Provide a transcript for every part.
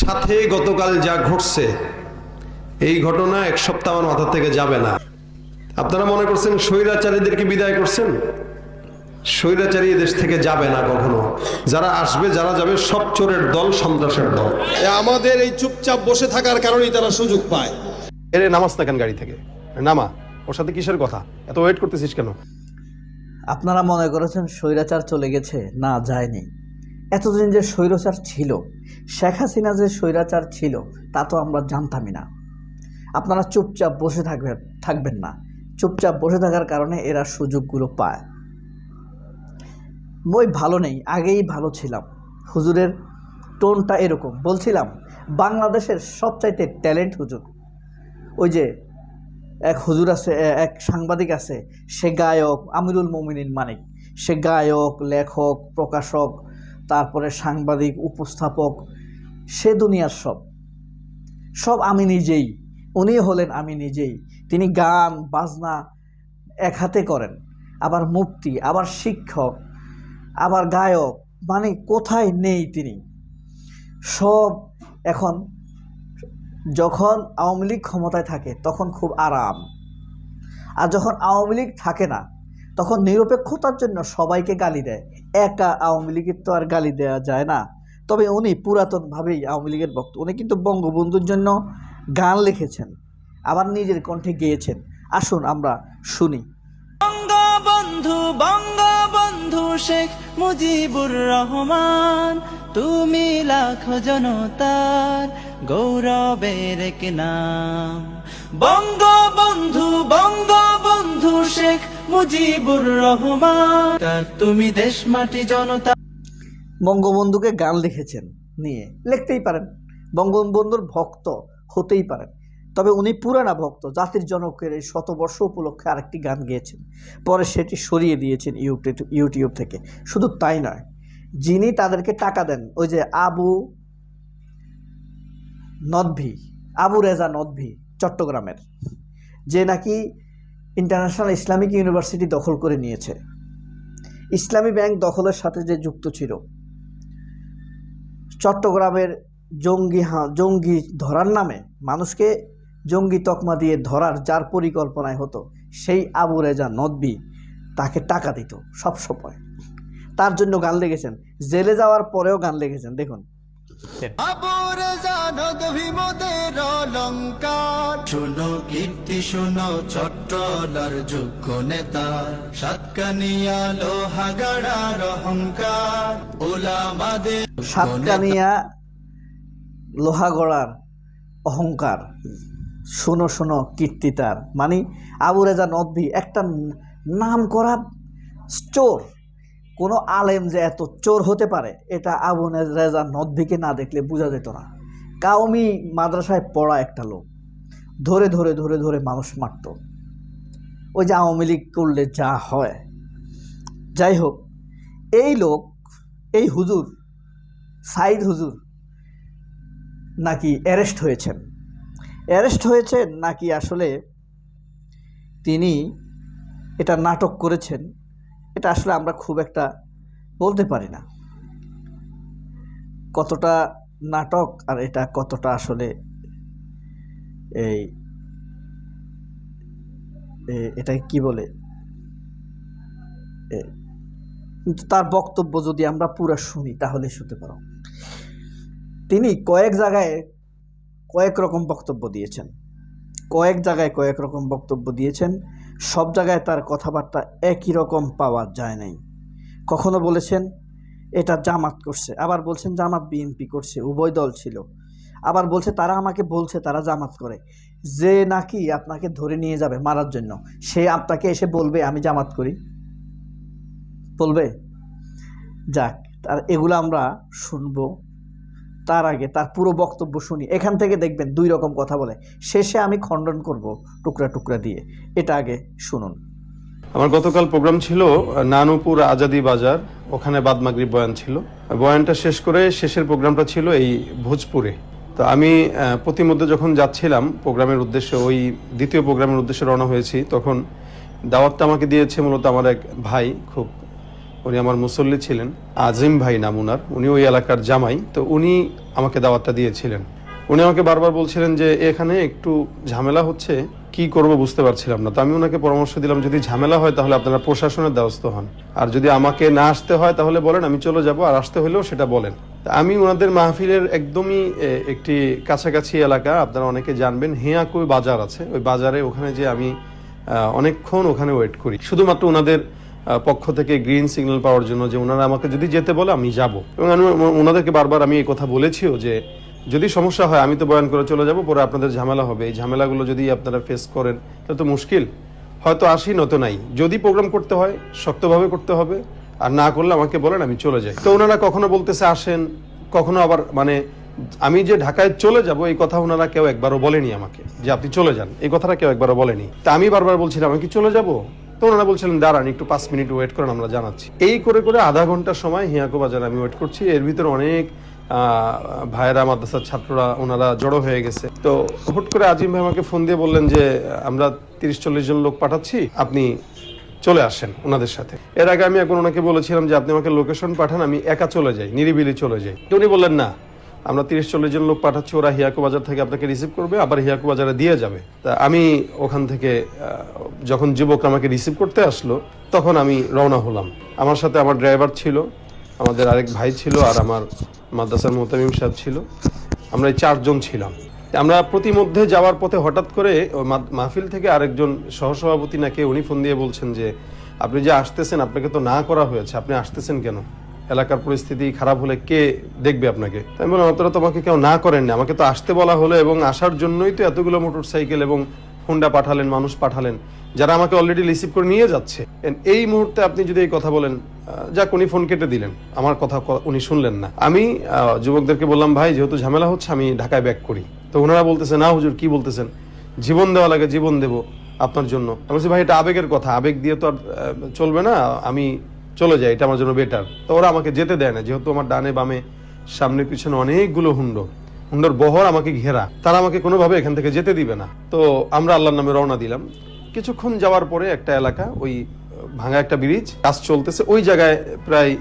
সাথে গতকাল যা ঘটছে এই ঘটনা এক সপ্তাহ আমার মাথা থেকে যাবে না। আপনারা মনে করছেন স্বৈরাচারীদেরকে বিদায় করছেন? স্বৈরাচারী দেশ থেকে যাবে না কখনো। যারা আসবে যারা যাবে সব চোরের দল সন্ত্রাসের দল। আমাদের এই চুপচাপ বসে থাকার কারণেই তারা সুযোগ পায়। এরে নামাজ না কেন গাড়ি থেকে। নামা ওর সাথে কিসের কথা? এত ওয়েট করতেছিস কেন? আপনারা মনে করেছেন স্বৈরাচার চলে গেছে? না যায়নি। এতদিন যে স্বৈরাচার ছিল, শেখ হাসিনা যে স্বৈরাচার ছিল, তা তো আমরা জানতামই না। আপনারা চুপচাপ বসে থাকবেন থাকবেন না। চুপচাপ বসে থাকার কারণে এরা সুযোগগুলো পায়। বই ভালো নেই, আগেই ভালো ছিলাম। হুজুরের টোনটা এরকম, বলছিলাম, বাংলাদেশের সবচাইতে ট্যালেন্ট হুজুর, ওই যে এক হুজুর আছে এক সাংবাদিক আছে, সে গায়ক, আমিরুল মমিনিন মানিক। সে গায়ক, লেখক, প্রকাশক তারপরে সাংবাদিক, উপস্থাপক, সে দুনিয়ার সব। সব আমি নিজেই। উনি হলেন আমি নিজেই। তিনি গান, বাজনা এক হাতে করেন। আবার মুক্তি আবার শিক্ষক, আবার গায়ক মানে কোথায় নেই তিনি। সব এখন যখন আওয়ামী লীগ ক্ষমতায় থাকে, তখন খুব আরাম। আর যখন আওয়ামী লীগ থাকে না, তখন নিরপেক্ষতার জন্য সবাইকে গালি দেয়। একা আওয়ামী লীগের তো আর গালি দেওয়া যায় না। তবে উনি পুরাতনভাবেই আওয়ামী লীগের ভক্ত। উনি কিন্তু বঙ্গবন্ধুর জন্য গান লিখেছেন, আবার নিজের কণ্ঠে গেয়েছেন। আসুন আমরা শুনি। বঙ্গবন্ধু বঙ্গবন্ধু শেখ মুজিবুর রহমান, তুমি লাখো জনতার গৌরবের এক নাম। বঙ্গবন্ধু বঙ্গবন্ধু শেখ মুজিবুর রহমান। তুমি দেশ, মাটি, জনতা। বঙ্গবন্ধুকে গান লিখেছেন নিয়ে। লিখতেই পারেন। বঙ্গবন্ধুর ভক্ত হতেই পারেন। তবে উনি পুরানা ভক্ত, জাতির জনকের এই শতবর্ষ উপলক্ষে আরেকটি গান গেয়েছেন। পরে সেটি সরিয়ে দিয়েছেন ইউটিউব ইউটিউব থেকে। শুধু তাই নয়, যিনি তাদেরকে টাকা দেন, ওই যে আবু নদভি, আবু রেজা নদভি, চট্টগ্রামের। যে নাকি ইন্টারন্যাশনাল ইসলামিক ইউনিভার্সিটি দখল করে নিয়েছে। ইসলামী ব্যাংক দখলের সাথে যে যুক্ত ছিল। চট্টগ্রামের জঙ্গি হা- জঙ্গি ধরার নামে মানুষকে জঙ্গি তকমা দিয়ে ধরার যার পরিকল্পনায় হতো, সেই আবু রেজা নদবি তাকে টাকা দিত সব সময়। তার জন্য গান লেগেছেন জেলে যাওয়ার পরেও গান লেগেছেন দেখুন। জানদ ভীমদের অলঙ্কার। শুনো কীর্তি শুনো চট্টলার যোগ্য নেতা। সাতকানিয়া লোহাগাড়ার অহংকার ওলামাদের সাতকানিয়া লোহাগড়ার অহংকার। শোনো শোনো কীর্তি তার। মানে আবু রেজা নদভি একটা নাম করা চোর। কোনো আলেম যে এত চোর হতে পারে এটা আবু রেজা নদভিকে না দেখলে বোঝা যেত না। কাউমি মাদ্রাসায় পড়া একটা লোক। ধরে ধরে ধরে ধরে মানুষ মারত। ওই যে আওয়ামী লীগ করলে যা হয়। যাই হোক, এই লোক, এই হুজুর, সাইদ হুজুর নাকি অ্যারেস্ট হয়েছেন। অ্যারেস্ট হয়েছেন নাকি আসলে তিনি এটা নাটক করেছেন, এটা আসলে আমরা খুব একটা বলতে পারি না। কতটা নাটক আর এটা কতটা আসলে এই এটাকে কি বলে? কিন্তু তার বক্তব্য যদি আমরা পুরো শুনি তাহলে শুনতে পারো। তিনি কয়েক জায়গায় কয়েক রকম বক্তব্য দিয়েছেন। কয়েক জায়গায় কয়েক রকম বক্তব্য দিয়েছেন। সব জায়গায় তার কথাবার্তা একই রকম পাওয়া যায় নাই। কখনো বলেছেন এটা জামাত করছে। আবার বলছেন জামাত বিএনপি করছে, উভয় দল ছিল। আবার বলছে তারা আমাকে বলছে তারা জামাত করে। যে নাকি আপনাকে ধরে নিয়ে যাবে মারার জন্য, সে আপনাকে এসে বলবে আমি জামাত করি। বলবে? যাক তার এগুলো আমরা শুনব। তার আগে তার পুরো বক্তব্য শুনি। এখান থেকে দেখবেন দুই রকম কথা বলে। শেষে আমি খণ্ডন করব টুকরা টুকরা দিয়ে। এটা আগে শুনুন। আমার গতকাল প্রোগ্রাম ছিল নানুপুর আজাদি বাজার, ওখানে বাদমাগরি বয়ান ছিল। বয়ানটা শেষ করে শেষের প্রোগ্রামটা ছিল এই ভোজপুরে। তো আমি প্রতিমধ্যে যখন যাচ্ছিলাম প্রোগ্রামের উদ্দেশ্যে, ওই দ্বিতীয় প্রোগ্রামের উদ্দেশ্যে রওনা হয়েছি, তখন দাওয়াতটা আমাকে দিয়েছে মূলত আমার এক ভাই, খুব, উনি আমার মুসল্লি ছিলেন, আজিম ভাই নাম উনার, উনি ওই এলাকার জামাই, তো উনি আমাকে দাওয়াতটা দিয়েছিলেন। উনি আমাকে বারবার বলছিলেন যে, এখানে একটু ঝামেলা হচ্ছে কি করব বুঝতে পারছিলাম না। তো আমি ওনাকে পরামর্শ দিলাম, যদি ঝামেলা হয় তাহলে আপনারা প্রশাসনের দ্বারস্থ হন। আর যদি আমাকে না আসতে হয় তাহলে বলেন, আমি চলে যাব, আর আসতে হলেও সেটা বলেন। আমি ওনাদের মাহফিলের একদমই একটি কাছাকাছি এলাকা, আপনারা অনেকে জানবেন, হেয়াকুই বাজার আছে। ওই বাজারে ওখানে যে আমি অনেকক্ষণ ওখানে ওয়েট করি। শুধুমাত্র ওনাদের পক্ষ থেকে গ্রিন সিগন্যাল পাওয়ার জন্য যে ওনারা আমাকে যদি যেতে বলে আমি যাব। এবং ওনাদেরকে বারবার আমি এই কথা বলেছিও যে যদি সমস্যা হয়, আমি তো বয়ান করে চলে যাব, পরে আপনাদের ঝামেলা হবে। এই ঝামেলাগুলো যদি আপনারা ফেস করেন, তাহলে তো মুশকিল। হয়তো আসি নয়তো নাই। যদি প্রোগ্রাম করতে হয়, শক্তভাবে করতে হবে। আর না করলে আমাকে বলেন, আমি চলে যাই। তো ওনারা কখনো বলতেছে আসেন, কখনো আবার মানে আমি যে ঢাকায় চলে যাব, এই কথা ওনারা কেউ একবারও বলেনি আমাকে, যে আপনি চলে যান। এই কথাটা কেউ একবারও বলেনি। তা আমি বারবার বলছিলাম আমি কি চলে যাব? তো ওনারা বলছিলেন, দাঁড়ান, একটু পাঁচ মিনিট ওয়েট করেন আমরা জানাচ্ছি। এই করে করে আধা ঘণ্টা সময় হিয়াকো বাজারে আমি ওয়েট করছি। এর ভিতরে অনেক ভাইয়েরা, মাদ্রাসার ছাত্ররা, ওনারা জড়ো হয়ে গেছে। তো হুট করে আজিম ভাই আমাকে ফোন দিয়ে বললেন যে, আমরা তিরিশ, চল্লিশ জন লোক পাঠাচ্ছি, আপনি চলে আসেন ওনাদের সাথে। এর আগে আমি এখন ওনাকে বলেছিলাম যে, আপনি আমাকে লোকেশন পাঠান, আমি একা চলে যাই, নিরিবিলি চলে যাই। উনি বললেন, না, আমরা তিরিশ, চল্লিশ জন লোক পাঠাচ্ছি, ওরা হিয়াকু বাজার থেকে আপনাকে রিসিভ করবে, আবার হিয়াকু বাজারে দিয়ে যাবে। তা আমি ওখান থেকে যখন যুবক আমাকে রিসিভ করতে আসলো, তখন আমি রওনা হলাম। আমার সাথে আমার ড্রাইভার ছিল আমাদের আরেক ভাই ছিল আর আমার মাদ্রাসার মোতামিম সাহেব ছিল। আমরা এই চারজন ছিলাম। আমরা প্রতিমধ্যে যাওয়ার পথে হঠাৎ করে মাহফিল থেকে আরেকজন সহসভাপতি নাকি উনি ফোন দিয়ে বলছেন যে, আপনি যে আসতেছেন আপনাকে তো না করা হয়েছে, আপনি আসতেছেন কেন? এলাকার পরিস্থিতি খারাপ হলে কে দেখবে আপনাকে? আমি বললাম আপনারা তো আমাকে কেউ না করেননি, আমাকে তো আসতে বলা হলো এবং আসার জন্যই তো এতগুলো মোটর সাইকেল এবং হুন্ডা পাঠালেন, মানুষ পাঠালেন। যারা আমাকে অলরেডি রিসিভ করে নিয়ে যাচ্ছে। এই মুহূর্তে আপনি যদি এই কথা বলেন যাক, উনি ফোন কেটে দিলেন। আমার কথা উনি শুনলেন না। আমি যুবকদেরকে বললাম, ভাই, যেহেতু ঝামেলা হচ্ছে, আমি ঢাকায় ব্যাক করি। তো ওনারা বলতেছে, না হুজুর, কি বলতেছেন? জীবন দেওয়া লাগে, জীবন দেব আপনার জন্য। আমি বলছি, ভাই, এটা আবেগের কথা। আবেগ দিয়ে তো আর চলবে না। আমি চলে যাই, এটা আমার জন্য বেটার তো ওরা আমাকে যেতে দেয় না। যেহেতু আমার ডানে বামে, সামনে পিছনে অনেকগুলো হুন্ডো। হুন্ডোর বহর আমাকে ঘেরা। তারা আমাকে কোনোভাবে এখান থেকে যেতে দিবে না। তো আমরা আল্লাহর নামে রওনা দিলাম। কিছুক্ষণ যাওয়ার পরে একটা এলাকা, ওই ভাঙা একটা ব্রিজ কাজ চলতেছে। ওই জায়গায় প্রায়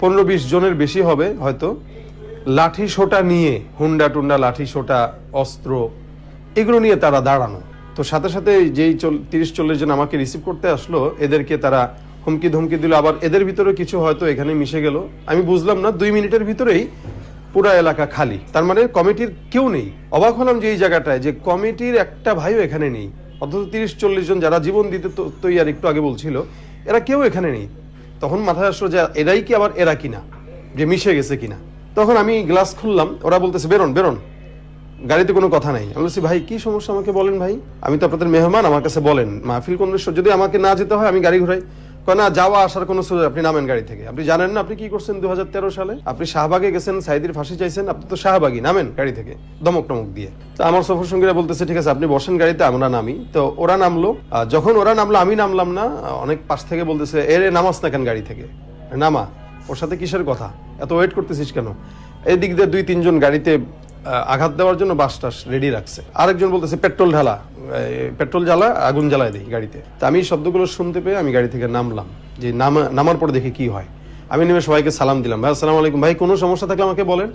পনেরো বিশ জনের বেশি হবে হয়তো। লাঠি সোটা নিয়ে, হুন্ডা টুন্ডা লাঠি সোটা, অস্ত্র, এগুলো নিয়ে তারা দাঁড়ানো। তো সাথে সাথে যেই তিরিশ চল্লিশ জন আমাকে রিসিভ করতে আসলো, এদেরকে তারা হুমকি ধমকি দিল। আবার এদের ভিতরে কিছু হয়তো এখানে মিশে গেল। আমি বুঝলাম না, দুই মিনিটের ভিতরেই পুরা এলাকা খালি। তার মানে কমিটির কেউ নেই। অবাক হলাম যে এই জায়গাটায়, যে কমিটির একটা ভাইও এখানে নেই। অথচ তিরিশ, চল্লিশ জন যারা জীবন দিতে তৈয়ার একটু আগে বলছিল, এরা কেউ এখানে নেই। তখন মাথায় আসলো যে এরাই কি আবার এরা কিনা, যে মিশে গেছে কিনা। তখন আমি গ্লাস খুললাম, ওরা বলতেছে, বেরোন বেরোন। গাড়িতে কোনো কথা নাই। আমি বলছি, ভাই, কি সমস্যা আমাকে বলেন ভাই? আমি তো আপনাদের মেহমান, আমার কাছে বলেন। মাহফিল কোন দৃশ্য যদি আমাকে না যেতে হয়, আমি গাড়ি ঘুরাই কয় যাওয়া আসার কোনো সুযোগ আপনি নামেন গাড়ি থেকে। আপনি জানেন না আপনি কি করছেন দু সালে? আপনি শাহবাগে গেছেন, সাইদির ফাঁসি চাইছেন, আপনি তো শাহবাগী নামেন গাড়ি থেকে, দমক টমক দিয়ে। তো আমার সফর সঙ্গীরা বলতেছে, ঠিক আছে, আপনি বসেন গাড়িতে, আমরা নামি। তো ওরা নামলো। যখন ওরা নামলো, আমি নামলাম না। অনেক পাশ থেকে বলতেছে এরে নামাস না কেন গাড়ি থেকে? নামা। ওর সাথে কিসের কথা? এত ওয়েট করতেছিস কেন? এই দিক দিয়ে দুই তিনজন গাড়িতে আঘাত দেওয়ার জন্য বাস টাস রেডি রাখছে। আরেকজন বলতেছে পেট্রোল ঢালা। পেট্রোল জ্বালা আগুন জ্বালায় দিই গাড়িতে। তা আমি শব্দগুলো শুনতে পেয়ে আমি গাড়ি থেকে নামলাম যে নামা নামার পর দেখি কি হয়। আমি নেমে সবাইকে সালাম দিলাম ভাই আসসালামু আলাইকুম। ভাই কোনো সমস্যা থাকলে আমাকে বলেন।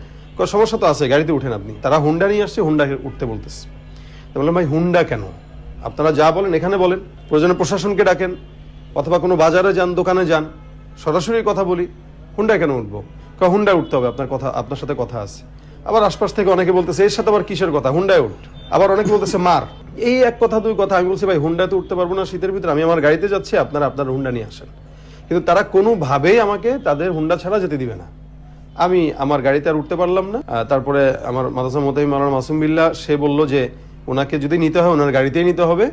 সমস্যা তো আছে গাড়িতে উঠেন আপনি। তারা হুন্ডা নিয়ে আসছে হুন্ডা উঠতে বলতেছে। বললাম ভাই হুন্ডা কেন? আপনারা যা বলেন এখানে বলেন। প্রয়োজনে প্রশাসনকে ডাকেন অথবা কোনো বাজারে যান দোকানে যান। সরাসরি কথা বলি হুন্ডা কেন উঠবো? কয়, হুন্ডায় উঠতে হবে আপনার কথা আপনার সাথে কথা আছে। আবার আশপাশ থেকে অনেকে বলতেছে, এর সাথে আবার কিসের কথা? হুন্ডায় উঠ। আবার অনেকে বলতেছে, মার। এই এক কথা, দুই কথা, আমি বলছি, ভাই, হুন্ডাতে উঠতে পারব না, শীতের ভিতরে। আমি আমার গাড়িতে যাচ্ছি, আপনারা আপনার হুন্ডা নিয়ে আসেন। কিন্তু তারা কোনোভাবেই আমাকে তাদের হুন্ডা ছাড়া যেতে দিবে না। আমি আমার গাড়িতে আর উঠতে পারলাম না। তারপরে আমার মাদাসা মোতাই মালানা মাসুম বিল্লাহ, সে বলল যে, ওনাকে যদি নিতে হয়, ওনার গাড়িতেই নিতে হবে।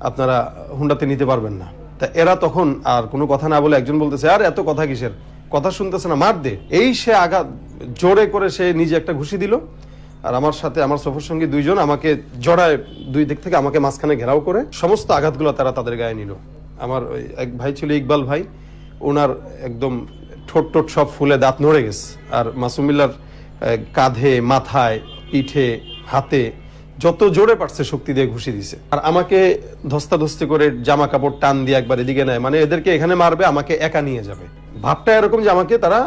আপনারা হুন্ডাতে নিতে পারবেন না। তা এরা তখন আর কোনো কথা না বলে একজন বলতেছে, আর এত কথা কিসের? কথা শুনতেছে না, মার দে। এই সে আঘাত জোরে করে সে নিজে একটা ঘুষি দিল, আর আমার সাথে আমার সফর সঙ্গী দুইজন আমাকে জড়ায় দুই দিক থেকে আমাকে মাঝখানে ঘেরাও করে সমস্ত আঘাতগুলো তারা তাদের গায়ে নিল। আমার ওই এক ভাই ছিল ইকবাল ভাই ওনার একদম ঠোঁট টোট সব ফুলে দাঁত নড়ে গেছে, আর মাসুমিল্লার কাঁধে, মাথায়, পিঠে, হাতে যত জোরে পারছে শক্তি দিয়ে ঘুষি দিছে। আর আমাকে ধস্তাধস্তি করে জামা কাপড় টান দিয়ে একবার এদিকে নেয় মানে এদেরকে এখানে মারবে, আমাকে একা নিয়ে যাবে। ভাবটা এরকম যে আমাকে তারা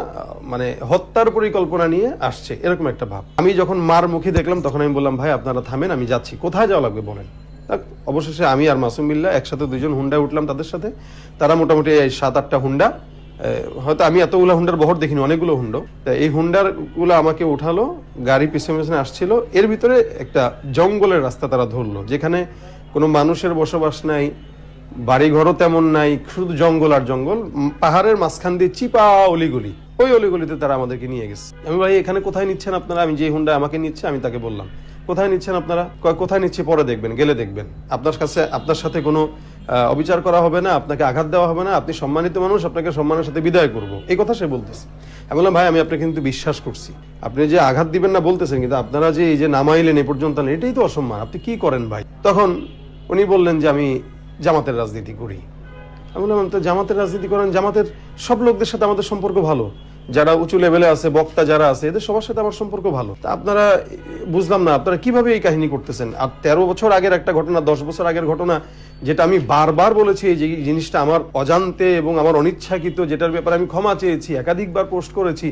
মানে হত্যার পরিকল্পনা নিয়ে আসছে, এরকম একটা ভাব। আমি যখন মার মুখে দেখলাম, তখন আমি বললাম, ভাই, আপনারা থামেন, আমি যাচ্ছি। কোথায় যাওয়া লাগবে বলেন? অবশেষে আমি আর মাসুম বিল্লাহ একসাথে দুজন হুন্ডায় উঠলাম তাদের সাথে। তারা মোটামুটি এই সাত আটটা হুন্ডা। হয়তো আমি এতগুলো হুন্ডার বহর দেখিনি, অনেকগুলো হুন্ডো। তা এই হুন্ডারগুলো আমাকে উঠালো, গাড়ি পিছনে পিছনে আসছিল। এর ভিতরে একটা জঙ্গলের রাস্তা তারা ধরলো, যেখানে কোনো মানুষের বসবাস নাই। বাড়িঘরও তেমন নাই, শুধু জঙ্গল আর জঙ্গল। পাহাড়ের মাঝখান দিয়ে চিপা অলিগুলি। ওই অলিগলিতে তারা আমাদেরকে নিয়ে গেছে। আমি ভাই, এখানে কোথায় নিচ্ছেন আপনারা? আমি যে হুন্ডা আমাকে নিচ্ছে, আমি তাকে বললাম। কোথায় নিচ্ছেন আপনারা? কোথায় নিচ্ছে পরে দেখবেন, গেলে দেখবেন। আপনার কাছে, আপনার সাথে কোনো অবিচার করা হবে না, আপনাকে আঘাত দেওয়া হবে না, আপনি সম্মানিত মানুষ, আপনাকে সম্মানের সাথে বিদায় করব। এই কথা সে বলতেছে। আমি বললাম, ভাই, আমি আপনাকে কিন্তু বিশ্বাস করছি। আপনি যে আঘাত দিবেন না বলতেছেন, কিন্তু আপনারা যে এই যে নামাইলেন এ পর্যন্ত এটাই তো অসম্মান। আপনি কি করেন ভাই? তখন উনি বললেন যে, আমি জামাতের রাজনীতি করি। আমি বললাম তো জামাতের রাজনীতি করেন জামাতের সব লোকদের সাথে আমাদের সম্পর্ক ভালো। যারা উঁচু লেভেলে আছে বক্তা যারা আছে এদের সবার সাথে আমার সম্পর্ক ভালো। তা আপনারা বুঝলাম না আপনারা কীভাবে এই কাহিনী করতেছেন? আর তেরো বছর আগের একটা ঘটনা দশ বছর আগের ঘটনা যেটা আমি বারবার বলেছি এই যে জিনিসটা আমার অজান্তে এবং আমার অনিচ্ছাকৃত যেটার ব্যাপারে আমি ক্ষমা চেয়েছি একাধিকবার পোস্ট করেছি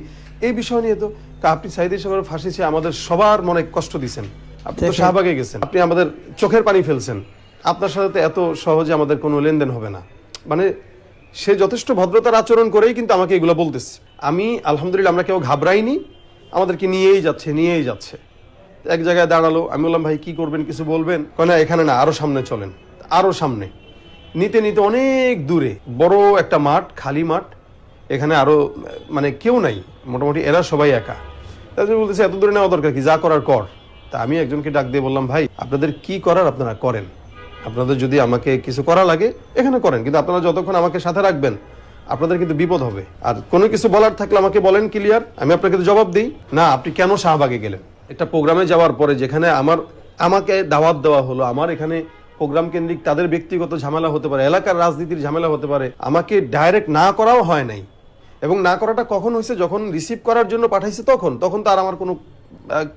এই বিষয় নিয়ে তো তা আপনি সাইদ সাহেবের ফাঁসি আমাদের সবার মনে কষ্ট দিছেন। আপনি তো। শাহবাগে গেছেন আপনি আমাদের চোখের পানি ফেলছেন। আপনার সাথে তো এত সহজে আমাদের কোনো লেনদেন হবে না। মানে সে যথেষ্ট ভদ্রতার আচরণ করেই কিন্তু আমাকে এগুলো বলতেছে। আমি আলহামদুলিল্লাহ আমরা কেউ ঘাবড়াইনি, আমাদেরকে নিয়েই যাচ্ছে নিয়েই যাচ্ছে। এক জায়গায় দাঁড়াল, আমি বললাম, ভাই, কি করবেন, কিছু বলবেন? কয়, না, এখানে না আরও সামনে চলেন। আরও সামনে। নিতে নিতে অনেক দূরে, বড় একটা মাঠ, খালি মাঠ, এখানে আরও মানে কেউ নাই, মোটামুটি এরা সবাই একা। তাদের বলতেছে, এত দূরে নেওয়া দরকার কি? যা করার কর। তা আমি একজনকে ডাক দিয়ে বললাম, ভাই, আপনাদের কি করার আপনারা করেন। আপনাদের যদি আমাকে কিছু করা লাগে, এখানে করেন। কিন্তু আপনারা যতক্ষণ আমাকে সাথে রাখবেন, আপনাদের কিন্তু বিপদ হবে। আর কোনো কিছু বলার থাকলে আমাকে বলেন ক্লিয়ার আমি আপনাকে জবাব দিই। না, আপনি কেন শাহবাগে গেলেন? একটা প্রোগ্রামে যাওয়ার পরে যেখানে আমার, আমাকে দাওয়াত দেওয়া হলো, আমার এখানে প্রোগ্রাম কেন্দ্রিক তাদের ব্যক্তিগত ঝামেলা হতে পারে, এলাকার রাজনীতির ঝামেলা হতে পারে, আমাকে ডাইরেক্ট না করাও হয় নাই। এবং না করাটা কখন হয়েছে, যখন রিসিভ করার জন্য পাঠাইছে তখন তখন তো আর আমার কোনো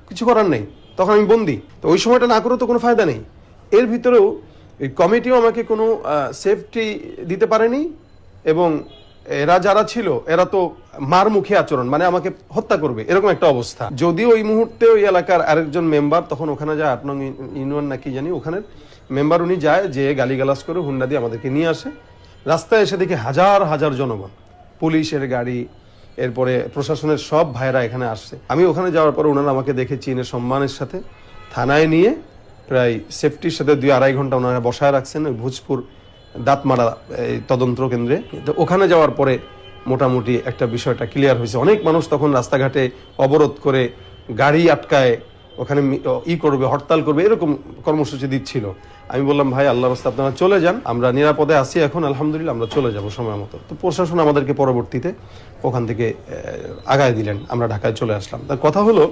কিছু করার নেই। তখন আমি বন্দি। তো ওই সময়টা না করে তো কোনো ফায়দা নেই। এর ভিতরেও এই কমিটিও আমাকে কোনো সেফটি দিতে পারেনি এবং এরা যারা ছিল, এরা তো মার মুখে আচরণ মানে আমাকে হত্যা করবে, এরকম একটা অবস্থা। যদিও ওই মুহূর্তে ওই এলাকার আরেকজন মেম্বার তখন ওখানে যায় আট নং ইউনিয়ন নাকি জানি, ওখানের মেম্বার উনি যায়, যে গালিগালাজ করে হুন্ডা দিয়ে আমাদেরকে নিয়ে আসে। রাস্তায় এসে দেখি হাজার হাজার জনগণ, পুলিশের গাড়ি, এরপরে প্রশাসনের সব ভাইরা এখানে আসছে। আমি ওখানে যাওয়ার পর ওনারা আমাকে দেখে চীনের সম্মানের সাথে থানায় নিয়ে প্রায় সেফটির সাথে দুই আড়াই ঘণ্টা ওনারা বসায় রাখছেন ওই ভোজপুর দাঁতমারা, এই তদন্ত কেন্দ্রে। তো ওখানে যাওয়ার পরে মোটামুটি একটা বিষয়টা ক্লিয়ার হয়েছে। অনেক মানুষ তখন রাস্তাঘাটে অবরোধ করে গাড়ি আটকায়, ওখানে ই করবে, হরতাল করবে, এরকম কর্মসূচি দিচ্ছিল। আমি বললাম, ভাই আল্লাহ রাস্তা আপনারা চলে যান, আমরা নিরাপদে আছি এখন, আলহামদুলিল্লাহ আমরা চলে যাব সময় মতো। তো প্রশাসন আমাদেরকে পরবর্তীতে ওখান থেকে আগায় দিলেন, আমরা ঢাকায় চলে আসলাম। তার কথা হলো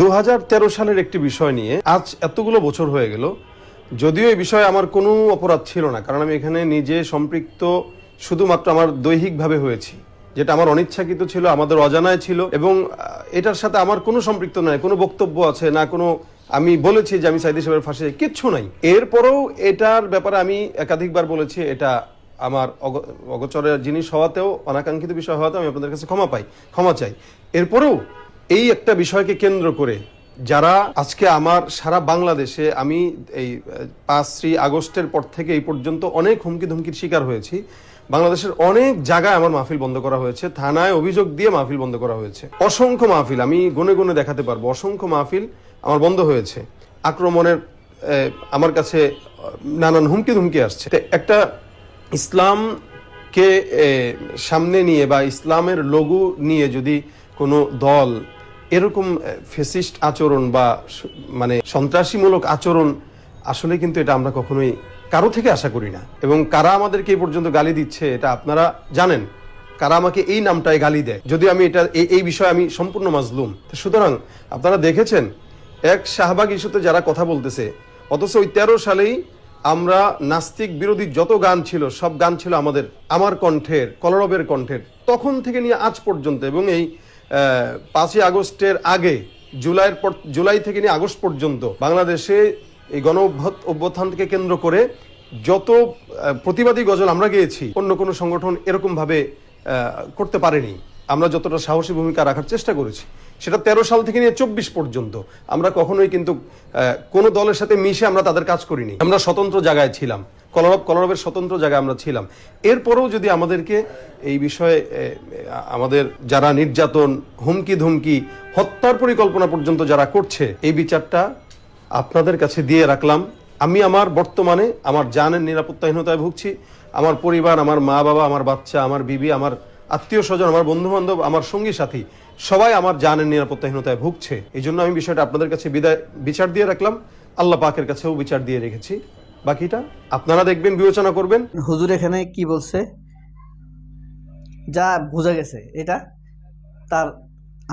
দু হাজার তেরো সালের একটি বিষয় নিয়ে আজ এতগুলো বছর হয়ে গেল, যদিও এই বিষয়ে আমার কোনো অপরাধ ছিল না, কারণ আমি এখানে নিজে সম্পৃক্ত শুধুমাত্র আমার দৈহিকভাবে হয়েছি, যেটা আমার অনিচ্ছাকৃত ছিল, আমাদের অজানায় ছিল, এবং এটার সাথে আমার কোনো সম্পৃক্ত নয় কোনো বক্তব্য আছে না, কোনো আমি বলেছি যে আমি সাইদি সাহেবের ফাঁসি কিচ্ছু নাই। এরপরেও এটার ব্যাপারে আমি একাধিকবার বলেছি এটা আমার অগ- অগোচরের জিনিস হওয়াতেও অনাকাঙ্ক্ষিত বিষয় হওয়াতেও আমি আপনাদের কাছে ক্ষমা পাই ক্ষমা চাই। এরপরেও এই একটা বিষয়কে কেন্দ্র করে যারা আজকে আমার সারা বাংলাদেশে আমি এই আহ, পাঁচই আগস্টের পর থেকে এই পর্যন্ত অনেক হুমকি ধুমকির শিকার হয়েছি। বাংলাদেশের অনেক জায়গায় আমার মাহফিল বন্ধ করা হয়েছে থানায় অভিযোগ দিয়ে মাহফিল বন্ধ করা হয়েছে। অসংখ্য মাহফিল আমি গুনে গুনে দেখাতে পারব অসংখ্য মাহফিল আমার বন্ধ হয়েছে। আক্রমণের আমার কাছে নানান হুমকি ধুমকি আসছে একটা ইসলামকে সামনে নিয়ে বা ইসলামের লঘু নিয়ে যদি কোনো দল এরকম ফেসিস্ট আচরণ বা মানে সন্ত্রাসীমূলক আচরণ, আসলে কিন্তু এটা আমরা কখনোই কারও থেকে আশা করি না। এবং কারা আমাদেরকে এই পর্যন্ত গালি দিচ্ছে, এটা আপনারা জানেন। কারা আমাকে এই নামটায় গালি দেয়? যদি আমি এটা এই- বিষয়ে আমি সম্পূর্ণ মাজলুম। সুতরাং আপনারা দেখেছেন এক শাহবাগ ইস্যুতে যারা কথা বলতেছে, অথচ ওই তেরো সালেই আমরা নাস্তিক বিরোধী যত গান ছিল, সব গান ছিল আমাদের, আমার কণ্ঠের, কলরবের কণ্ঠের। তখন থেকে নিয়ে আজ পর্যন্ত এবং এই পাঁচই আগস্টের আগে, জুলাইয়ের পর, জুলাই থেকে নিয়ে আগস্ট পর্যন্ত বাংলাদেশে এই গণ অভ্যুত- অভ্যুত্থানকে কেন্দ্র করে যত প্রতিবাদী গজল আমরা গেয়েছি, অন্য কোনো সংগঠন এরকমভাবে করতে পারেনি। আমরা যতটা সাহসী ভূমিকা রাখার চেষ্টা করেছি। সেটা তেরো সাল থেকে নিয়ে চব্বিশ পর্যন্ত। আমরা কখনোই কিন্তু কোনো দলের সাথে মিশে আমরা তাদের কাজ করিনি। আমরা স্বতন্ত্র জায়গায় ছিলাম। কলরব, কলরবের স্বতন্ত্র জায়গায় আমরা ছিলাম। এরপরেও যদি আমাদেরকে এই বিষয়ে আমাদের যারা নির্যাতন, হুমকি ধুমকি, হত্যার পরিকল্পনা পর্যন্ত যারা করছে, এই বিচারটা আপনাদের কাছে দিয়ে রাখলাম। আমি আমার বর্তমানে আমার জানের নিরাপত্তাহীনতায় ভুগছি। আমার পরিবার, আমার মা বাবা আমার বাচ্চা, আমার বিবি, আমার আত্মীয় স্বজন আমার বন্ধু বান্ধব আমার সঙ্গী সাথী সবাই আমার জানের নিরাপত্তাহীনতায় ভুগছে এই জন্য আমি বিষয়টা আপনাদের কাছে বিদায়, বিচার দিয়ে রাখলাম। আল্লাহ পাকের কাছেও বিচার দিয়ে রেখেছি। বাকিটা আপনারা দেখবেন, বিবেচনা করবেন। হুজুর এখানে কি বলছে? যা বোঝা গেছে, এটা তার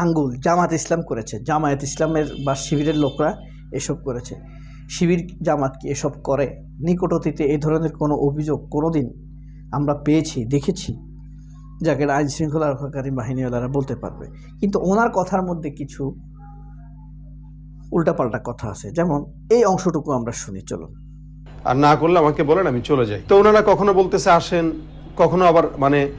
আঙ্গুল জামাত ইসলাম করেছে। জামায়াত ইসলামের বা শিবিরের লোকরা এসব করেছে। শিবির জামাত কি এসব করে? নিকট অতীতে এই ধরনের কোনো অভিযোগ কোনোদিন আমরা পেয়েছি, দেখেছি? যাকে আইন শৃঙ্খলা রক্ষাকারী বাহিনীওয়ালারা বলতে পারবে। কিন্তু ওনার কথার মধ্যে কিছু উল্টাপাল্টা কথা আছে। যেমন, এই অংশটুকু আমরা শুনি, চলুন। আর না করলে আমাকে বলেন, আমি চলে যাই। তো ওনারা কখনো বলতেছে আসেন, কখনো আবার মানে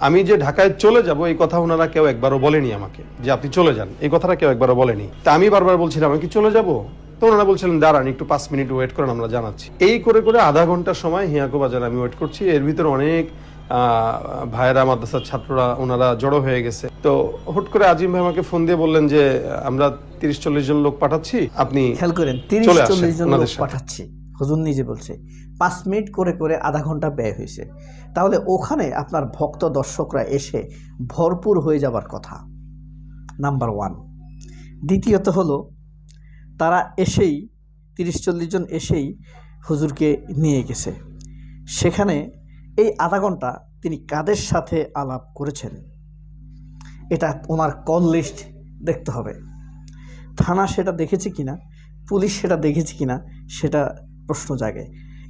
আমি যে ঢাকায় চলে যাব, এই কথা ওনারা কেউ একবারও বলেনি আমাকে, যে আপনি চলে যান। এই কথাটা কেউ একবারও বলেনি। তা আমি বারবার বলছিলাম, আমি কি চলে যাব? তো ওনারা বলছিলেন, দাঁড়ান, একটু পাঁচ মিনিট ওয়েট করেন, আমরা জানাচ্ছি। এই করে করে আধা ঘণ্টার সময় হিয়াকো বাজারে আমি ওয়েট করছি। এর ভিতরে অনেক ভাইয়েরা মাদ্রাসার ছাত্ররা ওনারা জড়ো হয়ে গেছে। তো হুট করে আজিম ভাই আমাকে ফোন দিয়ে বললেন যে আমরা তিরিশ চল্লিশ জন লোক পাঠাচ্ছি আপনি খেয়াল করেন তিরিশ চল্লিশ জন লোক পাঠাচ্ছি। হুজুর নিজে বলছে পাঁচ মিনিট করে করে আধা ঘণ্টা ব্যয় হয়েছে। তাহলে ওখানে আপনার ভক্ত দর্শকরা এসে ভরপুর হয়ে যাবার কথা। নাম্বার ওয়ান দ্বিতীয়ত হলো তারা এসেই তিরিশ চল্লিশ জন এসেই হুজুরকে নিয়ে গেছে। সেখানে এই আধা ঘণ্টা তিনি কাদের সাথে আলাপ করেছেন? এটা ওনার কল লিস্ট দেখতে হবে। থানা সেটা দেখেছে কিনা? পুলিশ সেটা দেখেছে কিনা? সেটা প্রশ্ন জাগে।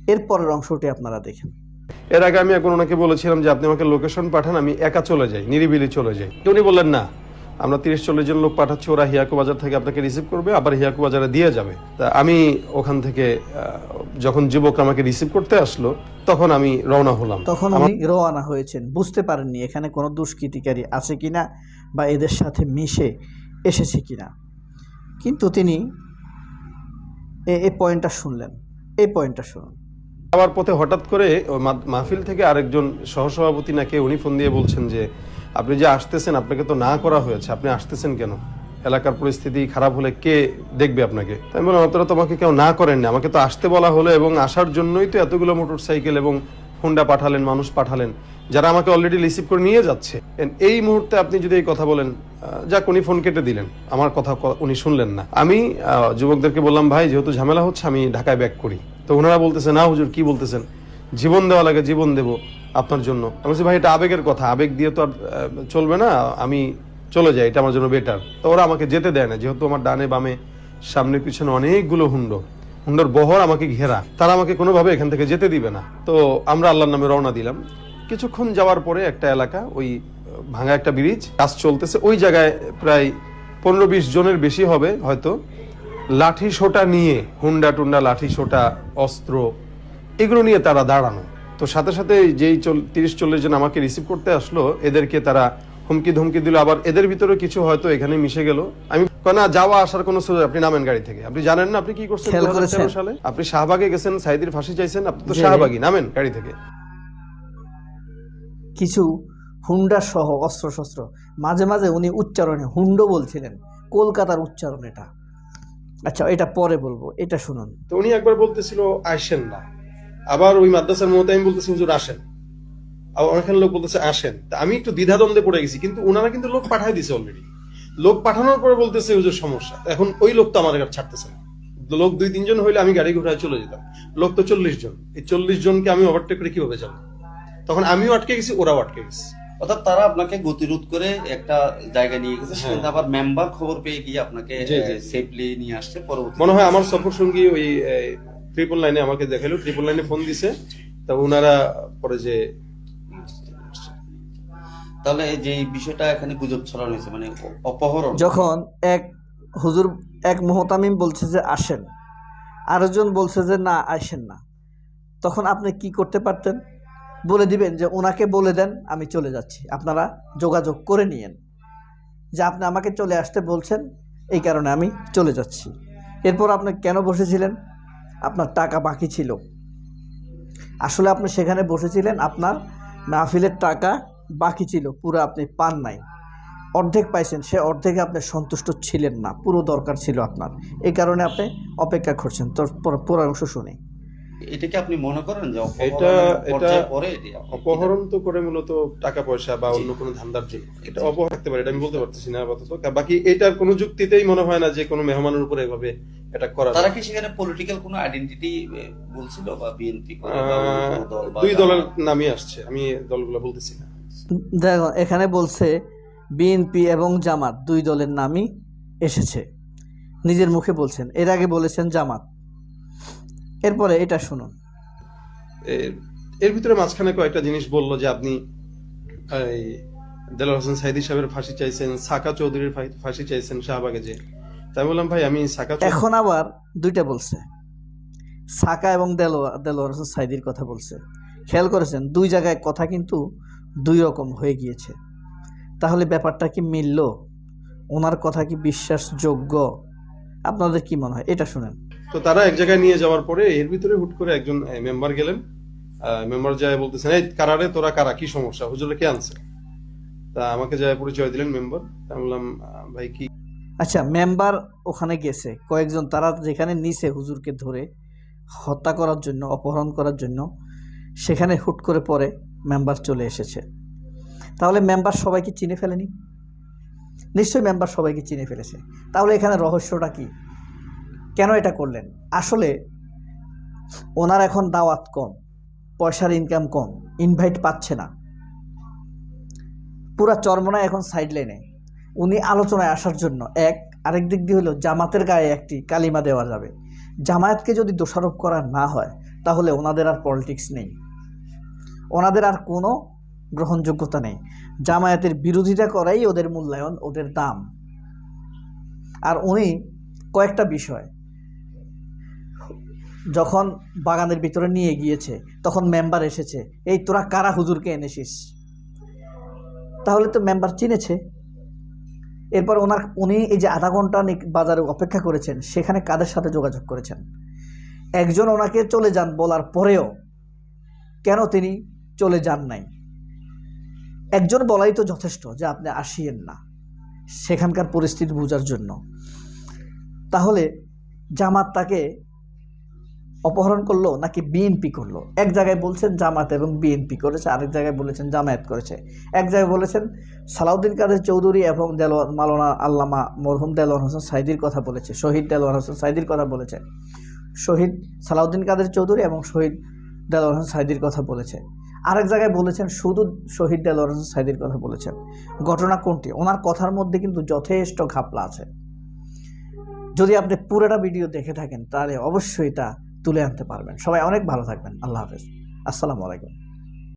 এরপরের অংশটি আপনারা দেখেন। এর আগে আমি এখন ওনাকে বলেছিলাম যে আপনি আমাকে লোকেশন পাঠান, আমি একা চলে যাই, নিরিবিলি চলে যাই। উনি বললেন না। আমরা তিরিশ চল্লিশ জন লোক পাঠাচ্ছি ওরা হিয়াকু বাজার থেকে আপনাকে রিসিভ করবে আবার হিয়াকু বাজারে দিয়ে যাবে। তা আমি ওখান থেকে যখন যুবক আমাকে রিসিভ করতে আসলো তখন আমি রওনা হলাম। তখন উনি রওয়ানা হয়েছেন। বুঝতে পারেননি এখানে কোনো দুষ্কৃতিকারী আছে কিনা বা এদের সাথে মিশে এসেছে কিনা। কিন্তু তিনি এই পয়েন্টটা শুনলেন। এই পয়েন্টটা শুনুন। যাওয়ার পথে হঠাৎ করে মাহফিল থেকে আরেকজন সহসভাপতি নাকি উনি ফোন দিয়ে বলছেন যে আপনি যে আসতেছেন, আপনাকে তো না করা হয়েছে। আপনি আসতেছেন কেন? এলাকার পরিস্থিতি খারাপ হলে কে দেখবে আপনাকে? আমি বললাম, আপনারা তোমাকে কেউ না করেননি। আমাকে তো আসতে বলা হলো এবং আসার জন্যই তো এতগুলো মোটর সাইকেল এবং হুন্ডা পাঠালেন, মানুষ পাঠালেন, যারা আমাকে অলরেডি রিসিভ করে নিয়ে যাচ্ছে। এই মুহূর্তে আপনি যদি এই কথা বলেন যাক, উনি ফোন কেটে দিলেন। আমার কথা উনি শুনলেন না। আমি যুবকদেরকে বললাম, ভাই, যেহেতু ঝামেলা হচ্ছে, আমি ঢাকায় ব্যাক করি। তো ওনারা বলতেছে, না হুজুর, কি বলতেছেন? জীবন দেওয়া লাগে, জীবন দেব। আপনার জন্য। বলছি, ভাই, এটা আবেগের কথা। আবেগ দিয়ে তো আর চলবে না। আমি চলে যাই, এটা আমার জন্য বেটার তো ওরা আমাকে যেতে দেয় না। যেহেতু আমার ডানে বামে, সামনে পিছনে অনেকগুলো হুন্ডো। হুন্ডোর বহর আমাকে ঘেরা। তারা আমাকে কোনোভাবে এখান থেকে যেতে দিবে না। তো আমরা আল্লাহর নামে রওনা দিলাম। কিছুক্ষণ যাওয়ার পরে একটা এলাকা, ওই, ভাঙা একটা ব্রিজ কাজ চলতেছে। ওই জায়গায় প্রায় পনেরো বিশ জনের বেশি হবে, হয়তো। লাঠি সোটা নিয়ে, হুন্ডা টুন্ডা লাঠি সোটা, অস্ত্র, এগুলো নিয়ে তারা দাঁড়ানো। তো সাথে সাথে যেই তিরিশ চল্লিশ জন আমাকে রিসিভ করতে আসলো এদেরকে তারা হুমকি ধমকি দিল। আবার এদের ভিতরে কিছু হয়তো এখানে মিশে গেল। আমি না যাওয়া আসার কোনো সুযোগ আপনি নামেন গাড়ি থেকে। আপনি জানেন না আপনি কি করছেন খেয়াল 2013 করেছেন? সালে আপনি শাহবাগে গেছেন সাইদির ফাঁসি চাইছেন আপনি তো। শাহবাগী নামেন গাড়ি থেকে। কিছু হুন্ডা সহ অস্ত্রশস্ত্র। মাঝে মাঝে উনি উচ্চারণে হুন্ডো বলছিলেন। কলকাতার উচ্চারণ এটা। আচ্ছা এটা পরে বলব। এটা শুনুন। তো উনি একবার বলতেছিল আসেন না। আবার ওই মাদ্রাসার মতো আমি বলতেছি হুজুর আসেন। আবার অনেকখানে লোক বলতেছে আসেন। তা আমি একটু দ্বিধাদ্বন্দ্বে পড়ে গেছি কিন্তু ওনারা কিন্তু লোক পাঠাই দিছে অলরেডি লোক পাঠানোর পরে বলতেছে হুজুর সমস্যা। এখন ওই লোক তো আমার গাড়ি ছাড়তেছে না। লোক দুই তিনজন হইলে আমি গাড়ি ঘোড়ায় চলে যেতাম। লোক তো চল্লিশ জন। এই চল্লিশ জনকে আমি ওভারটেক করে কীভাবে যাব? তখন আমিও আটকে গেছি ওরাও আটকে গেছে। অর্থাৎ তারা আপনাকে গতিরোধ করে একটা জায়গায় নিয়ে গেছে সেখানে আবার মেম্বার খবর পেয়ে গিয়ে আপনাকে। সেফলি নিয়ে আসছে পরবর্তী মনে হয় আমার সফর সঙ্গী ওই ট্রিপল লাইনে আমাকে দেখাল ট্রিপল লাইনে ফোন দিছে। তা ওনারা পরে যে তাহলে এই যে বিষয়টা এখানে গুজব ছড়ানো হয়েছে মানে অপহরণ। যখন এক হুজুর এক মোহতামিম বলছে যে আসেন আরেকজন বলছে যে না আসেন না তখন আপনি কি করতে পারতেন? বলে দিবেন যে ওনাকে বলে দেন আমি চলে যাচ্ছি। আপনারা যোগাযোগ করে নিয়েন যে আপনি আমাকে চলে আসতে বলছেন এই কারণে আমি চলে যাচ্ছি। এরপর আপনি কেন বসেছিলেন? আপনার টাকা বাকি ছিল। আসলে আপনি সেখানে বসেছিলেন, আপনার মাহফিলের টাকা বাকি ছিল, পুরো আপনি পান নাই। অর্ধেক পাইছেন, সে অর্ধেকে আপনি সন্তুষ্ট ছিলেন না, পুরো দরকার ছিল আপনার। এই কারণে আপনি অপেক্ষা করছেন। তোর পরামর্শ শুনি। এটাকে আপনি মনে করেন যে এটা এটা অপহরণ তো করে মূলত টাকা পয়সা বা অন্য কোনো ধান্দার জন্য। এটা অপহরণ থাকতে পারে এটা আমি বলতে পারতেছি না আপাতত। বাকি এটার কোনো যুক্তিতেই মনে হয় না যে কোনো মেহমানের উপরে এভাবে এটা করা তারা কি সেখানে পলিটিক্যাল কোনো আইডেন্টিটি বলছিল বা বিএনপি দুই দলের নামই আসছে আমি দলগুলো বলতেছি না। দেখো এখানে বলছে বিএনপি এবং জামাত দুই দলের নামই এসেছে। নিজের মুখে বলছেন। এর আগে বলেছেন জামাত। এরপরে এটা শুনুন। এর- ভিতরে মাঝখানে কয়েকটা জিনিস বলল যে আপনি এই দেলোয়ার হোসেন সাইদি সাহেবের ফাঁসি চাইছেন সাকা চৌধুরীর ফাঁসি চাইছেন শাহবাগে যে। তাই বললাম ভাই আমি সাকা এখন আবার দুইটা বলছে। সাকা এবং দেলোয়া দেলোয়ার হোসেন সাইদির কথা বলছে। খেয়াল করেছেন দুই জায়গায় কথা কিন্তু দুই রকম হয়ে গিয়েছে। তাহলে ব্যাপারটা কি মিলল? ওনার কথা কি বিশ্বাসযোগ্য? আপনাদের কি মনে হয়? এটা শুনেন। তো তারা এক জায়গায় নিয়ে যাওয়ার পরে এর ভিতরে হুট করে একজন মেম্বার গেলেন। মেম্বার যায় বলতেছেন, এই, কারারে, তোরা কারা? কি সমস্যা? হুজুরে কে আনছে? তা আমাকে যায় পরিচয় দিলেন মেম্বার আমি বললাম ভাই, কি? আচ্ছা মেম্বার ওখানে গেছে। কয়েকজন, তারা যেখানে নিছে হুজুরকে ধরে, হত্যা করার জন্য, অপহরণ করার জন্য, সেখানে হুট করে পরে মেম্বার চলে এসেছে। তাহলে মেম্বার সবাইকে চিনে ফেলেনি? নিশ্চয়ই মেম্বার সবাইকে চিনে ফেলেছে। তাহলে এখানে রহস্যটা কি? কেন এটা করলেন? আসলে ওনার এখন দাওয়াত কম, পয়সার ইনকাম কম ইনভাইট পাচ্ছে না। পুরা চরমনায় এখন সাইড লাইনে উনি আলোচনায় আসার জন্য এক, আরেক দিক দিয়ে হলো জামাতের গায়ে একটি কালিমা দেওয়া যাবে। জামায়াতকে যদি দোষারোপ করা না হয়, তাহলে ওনাদের আর পলিটিক্স নেই। ওনাদের আর কোনো গ্রহণযোগ্যতা নেই। জামায়াতের বিরোধিতা করাই ওদের মূল্যায়ন, ওদের দাম। আর উনি কয়েকটা বিষয় যখন বাগানের ভিতরে নিয়ে গিয়েছে, তখন মেম্বার এসেছে, এই তোরা কারা হুজুরকে এনেছিস? তাহলে তো মেম্বার চিনেছে। এরপর ওনার, উনি এই যে আধা ঘণ্টা বাজারে অপেক্ষা করেছেন, সেখানে কাদের সাথে যোগাযোগ করেছেন? একজন ওনাকে চলে যান বলার পরেও কেন তিনি চলে যান নাই? একজন বলাই তো যথেষ্ট যে আপনি আসিয়েন না, সেখানকার পরিস্থিতি বোঝার জন্য। তাহলে জামাত তাকে অপহরণ করল নাকি বিএনপি করল? এক জায়গায় বলছেন জামাত এবং বিএনপি করেছে, আরেক জায়গায় বলেছেন জামায়াত করেছে। এক জায়গায় বলেছেন সালাউদ্দিন কাদের চৌধুরী এবং দেলোয়ার মালানা আল্লামা মরহুম দেলোয়ার হোসেন সাইদির কথা বলেছে, শহীদ দেলোয়ার হোসেন সাইদির কথা বলেছে। শহীদ সালাউদ্দিন কাদের চৌধুরী এবং শহীদ দেলোয়ার হোসেন সাইদির কথা বলেছে। আরেক জায়গায় বলেছেন শুধু শহীদ দেলোয়ার হোসেন সাইদির কথা বলেছেন। ঘটনা কোনটি? ওনার কথার মধ্যে কিন্তু যথেষ্ট ঘাপলা আছে। যদি আপনি পুরোটা ভিডিও দেখে থাকেন, তাহলে অবশ্যই তা তুলে আনতে পারবেন। সবাই অনেক ভালো থাকবেন। আল্লাহ হাফেজ। আসসালামু আলাইকুম।